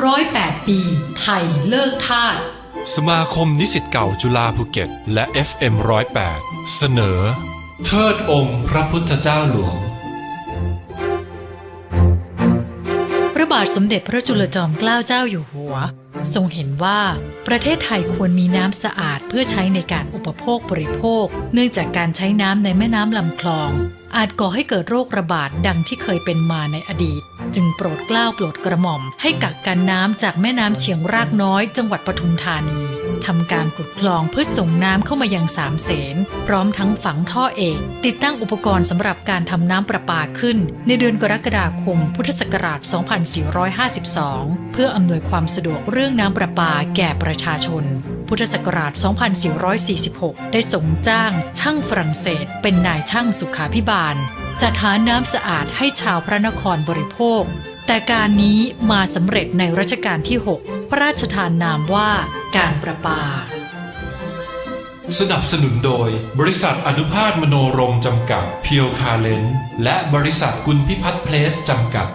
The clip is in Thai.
ร้อยแปดปี ไทยเลิกทาสสมาคมนิสิตเก่าจุฬาภูเก็ต และ FM 108 เสนอ เทิดองค์พระพุทธเจ้าหลวง พระบาทสมเด็จพระจุลจอมเกล้าเจ้าอยู่หัว ทรงเห็นว่าประเทศไทยควรมีน้ำสะอาดเพื่อใช้ในการอุปโภคบริโภค เนื่องจากการใช้น้ำในแม่น้ำลำคลอง อาจก่อให้เกิดโรคระบาดดังที่เคยเป็นมาในอดีต จึงโปรดเกล้าโปรดกระหม่อม ให้กักกันน้ำจากแม่น้ำเชียงรากน้อยจังหวัดปทุมธานีทำการขุดคลองเพื่อส่งน้ำเข้ามายังสามเสนพร้อมทั้งฝังท่อเอก ติดตั้งอุปกรณ์สำหรับการทำน้ำประปาขึ้น ในเดือนกรกฎาคม พุทธศักราช 2452 เพื่ออำนวยความสะดวกเรื่องน้ำประปาแก่ประชาชน พุทธศักราช 2446 ได้ส่งจ้างช่างฝรั่งเศส เป็นนายช่างสุขาพิบาล จัดหาน้ำสะอาดให้ชาวพระนครบริโภค แต่การนี้มาสำเร็จในรัชกาลที่ 6 พระราชทานนามว่าการประปา สนับสนุนโดย บริษัทอนุภาคมโนรมจำกัด เพียวคาเลนและบริษัทกุลพิพัฒน์เพลสจำกัด